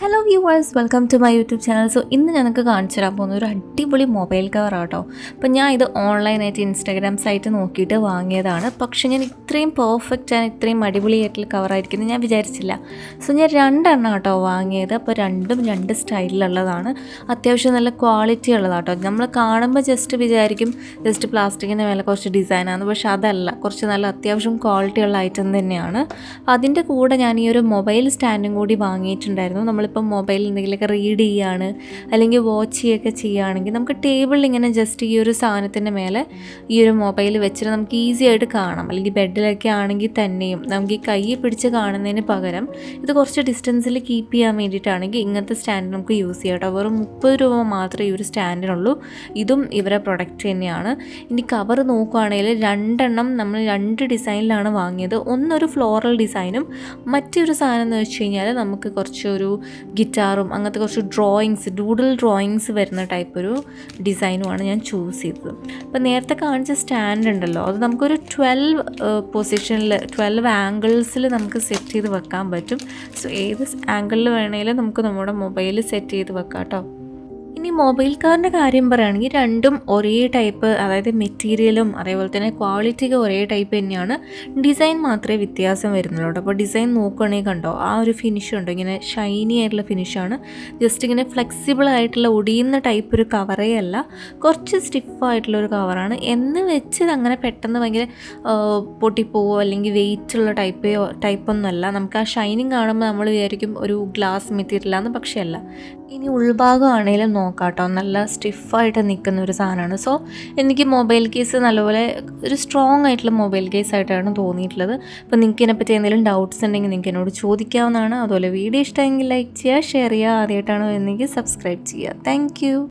Hello viewers welcome to my YouTube channel so ഇന്ന് ഞങ്ങൾക്ക് കാണിച്ചു തരാൻ പോകുന്ന ഒരു അടിപൊളി മൊബൈൽ കവർ ആട്ടോ. അപ്പോൾ ഞാൻ ഇത് ഓൺലൈനായിട്ട് ഇൻസ്റ്റാഗ്രാം സൈറ്റ് നോക്കിയിട്ട് വാങ്ങിയതാണ്. പക്ഷേ ഞാൻ ഇത്രയും പെർഫെക്റ്റ് ആണ് ഇത്രയും അടിപൊളിയായിട്ടുള്ള കവറായിരിക്കുന്നത് ഞാൻ വിചാരിച്ചില്ല. സോ ഞാൻ രണ്ടെണ്ണം കേട്ടോ വാങ്ങിയത്. അപ്പോൾ രണ്ടും രണ്ട് സ്റ്റൈലിലുള്ളതാണ് അത്യാവശ്യം നല്ല ക്വാളിറ്റി ഉള്ളതാട്ടോ. നമ്മൾ കാണുമ്പോൾ ജസ്റ്റ് വിചാരിക്കും ജസ്റ്റ് പ്ലാസ്റ്റിക്കിന്റെ മേലെ കുറച്ച് ഡിസൈനാണ് പക്ഷേ അതല്ല. കുറച്ച് നല്ല അത്യാവശ്യം ക്വാളിറ്റി ഉള്ള ഐറ്റം തന്നെയാണ്. അതിന്റെ കൂടെ ഞാൻ ഈ ഒരു മൊബൈൽ സ്റ്റാൻഡും കൂടി വാങ്ങിയിട്ടുണ്ടായിരുന്നു. നമ്മളിപ്പോൾ മൊബൈലിൽ എന്തെങ്കിലുമൊക്കെ റീഡ് ചെയ്യുകയാണ് അല്ലെങ്കിൽ വാച്ച് ചെയ്യുകയൊക്കെ ചെയ്യുകയാണെങ്കിൽ നമുക്ക് ടേബിളിൽ ഇങ്ങനെ ജസ്റ്റ് ഈ ഒരു സാധനത്തിന്റെ മേലെ ഈ ഒരു മൊബൈൽ വെച്ചിട്ട് നമുക്ക് ഈസി ആയിട്ട് കാണാം. അല്ലെങ്കിൽ ബെഡിലൊക്കെ ആണെങ്കിൽ തന്നെയും നമുക്ക് ഈ കൈ പിടിച്ച് കാണുന്നതിന് പകരം ഇത് കുറച്ച് ഡിസ്റ്റൻസിൽ കീപ്പ് ചെയ്യാൻ വേണ്ടിയിട്ടാണെങ്കിൽ ഇങ്ങനത്തെ സ്റ്റാൻഡ് നമുക്ക് യൂസ് ചെയ്യാം കേട്ടോ. വെറും മുപ്പത് രൂപ മാത്രമേ ഈ ഒരു സ്റ്റാൻഡിനുള്ളൂ ഇതും ഇവരെ പ്രൊഡക്റ്റ് തന്നെയാണ്. ഇനി കവർ നോക്കുകയാണെങ്കിൽ രണ്ടെണ്ണം നമ്മൾ രണ്ട് ഡിസൈനിലാണ് വാങ്ങിയത്. ഒന്നൊരു ഫ്ലോറൽ ഡിസൈനും മറ്റൊരു സാധനം എന്ന് വെച്ച് കഴിഞ്ഞാൽ നമുക്ക് കുറച്ചൊരു ഗിറ്റാറും അങ്ങനത്തെ കുറച്ച് ഡ്രോയിങ്സ് ഡൂഡിൽ ഡ്രോയിങ്സ് വരുന്ന ടൈപ്പ് ഒരു ഡിസൈനുമാണ് ഞാൻ ചൂസ് ചെയ്തത്. അപ്പോൾ നേരത്തെ കാണിച്ച സ്റ്റാൻഡ് ഉണ്ടല്ലോ അത് നമുക്കൊരു ട്വൽവ് പൊസിഷനിൽ ട്വൽവ് ആംഗിൾസിൽ നമുക്ക് സെറ്റ് ചെയ്ത് വെക്കാൻ പറ്റും. സോ ഏത് ആംഗിളിൽ വേണമെങ്കിലും നമുക്ക് നമ്മുടെ മൊബൈൽ സെറ്റ് ചെയ്ത് വെക്കാം കേട്ടോ ഇനി മൊബൈൽ കാറിന്റെ കാര്യം പറയുകയാണെങ്കിൽ രണ്ടും ഒരേ ടൈപ്പ് അതായത് മെറ്റീരിയലും അതേപോലെ തന്നെ ക്വാളിറ്റിയൊക്കെ ഒരേ ടൈപ്പ് തന്നെയാണ്. ഡിസൈൻ മാത്രമേ വ്യത്യാസം വരുന്നുള്ളൂ അപ്പോൾ ഡിസൈൻ നോക്കുകയാണെങ്കിൽ കണ്ടോ ആ ഒരു ഫിനിഷ് ഉണ്ടോ? ഇങ്ങനെ ഷൈനി ആയിട്ടുള്ള ഫിനിഷാണ് ജസ്റ്റ് ഇങ്ങനെ ഫ്ലെക്സിബിൾ ആയിട്ടുള്ള ഒടിയുന്ന ടൈപ്പ് ഒരു കവറേ അല്ല. കുറച്ച് സ്റ്റിഫായിട്ടുള്ള ഒരു കവറാണ് എന്ന് വെച്ച് അങ്ങനെ പെട്ടെന്ന് ഭയങ്കര പൊട്ടിപ്പോവോ അല്ലെങ്കിൽ വെയിറ്റ് ഉള്ള ടൈപ്പ് ടൈപ്പൊന്നുമല്ല നമുക്ക് ആ ഷൈനിങ് കാണുമ്പോൾ നമ്മൾ വിചാരിക്കും ഒരു ഗ്ലാസ് മെറ്റീരിയലാന്ന് പക്ഷേ അല്ല. ഇനി ഉൾഭാഗമാണെങ്കിലും നോക്കാം കേട്ടോ നല്ല സ്റ്റിഫായിട്ട് നിൽക്കുന്ന ഒരു സാധനമാണ്. സോ എനിക്ക് മൊബൈൽ കേസ് നല്ലപോലെ ഒരു സ്ട്രോങ് ആയിട്ടുള്ള മൊബൈൽ കേസ് ആയിട്ടാണ് തോന്നിയിട്ടുള്ളത്. അപ്പോൾ നിങ്ങൾക്ക് ഇതിനെപ്പറ്റി എന്തെങ്കിലും ഡൗട്ട്സ് ഉണ്ടെങ്കിൽ നിങ്ങൾക്ക് എന്നോട് ചോദിക്കാവുന്നതാണ്. അതുപോലെ വീഡിയോ ഇഷ്ടമെങ്കിൽ ലൈക്ക് ചെയ്യുക ഷെയർ ചെയ്യുക ആദ്യമായിട്ടാണോ എന്നെങ്കിൽ സബ്സ്ക്രൈബ് ചെയ്യുക. താങ്ക്